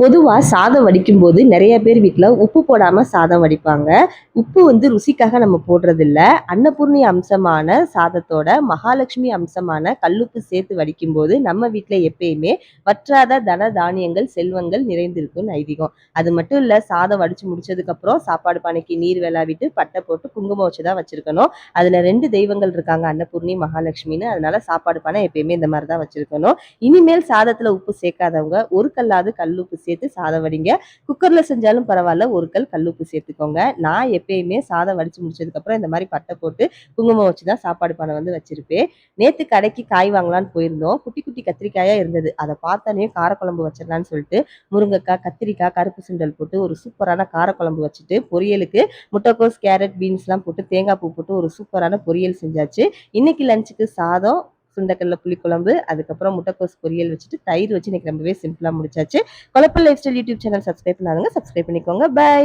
பொதுவாக சாதம் வடிக்கும்போது நிறைய பேர் வீட்டில் உப்பு போடாமல் சாதம் வடிப்பாங்க. உப்பு வந்து ருசிக்காக நம்ம போடுறதில்ல. அன்னபூர்ணி அம்சமான சாதத்தோட மகாலட்சுமி அம்சமான கல்லுப்பு சேர்த்து வடிக்கும்போது நம்ம வீட்டில் எப்பயுமே வற்றாத தன தானியங்கள் செல்வங்கள் நிறைந்திருக்கும்னு ஐதீகம். அது மட்டும் இல்லை சாதம் வடித்து முடிச்சதுக்கப்புறம் சாப்பாடு பானைக்கு நீர் விளாவிட்டு பட்டை போட்டு குங்குமம் வச்சு தான் வச்சுருக்கணும். அதில் ரெண்டு தெய்வங்கள் இருக்காங்க அன்னபூர்ணி மகாலட்சுமின்னு. அதனால சாப்பாடு பானை எப்பயுமே இந்த மாதிரி தான் வச்சுருக்கணும். இனிமேல் சாதத்தில் உப்பு சேர்க்காதவங்க ஒரு கல்லாவது கல்லுப்பு சேர்த்து சாதம் வடிங்க. குக்கரில் செஞ்சாலும் பரவாயில்ல ஒரு கல் கல்லுப்பு சேர்த்துக்கோங்க. நான் எப்பயுமே சாதம் வடித்து முடிச்சதுக்கப்புறம் இந்த மாதிரி பட்டை போட்டு குங்குமம் வச்சு தான் சாப்பாடு பானை வந்து வச்சுருப்பேன். நேற்று கடைக்கு காய் வாங்கலான்னு போயிருந்தோம். குட்டி குட்டி கத்திரிக்காயாக இருந்தது. அதை பார்த்தோன்னே காரக்குழம்பு வச்சிடலான்னு சொல்லிட்டு முருங்கைக்காய் கத்திரிக்காய் கருப்பு சுண்டல் போட்டு ஒரு சூப்பரான காரக்குழம்பு வச்சுட்டு பொரியலுக்கு முட்டைக்கோஸ் கேரட் பீன்ஸ்லாம் போட்டு தேங்காய் பூ போட்டு ஒரு சூப்பரான பொரியல் செஞ்சாச்சு. இன்னைக்கு லஞ்சுக்கு சாதம் சுண்டக்கடல புளிக்குழம்பு அதுக்கப்புறம் முட்டைக்கோஸ் பொரியல் வச்சுட்டு தயிர் வச்சு இன்னைக்கு ரொம்பவே சிம்பிளாக முடிச்சாச்சு. குழப்பல் lifestyle YouTube channel subscribe பண்ணாதுங்க சப்ஸ்கிரைப் பண்ணிக்கோங்க. பை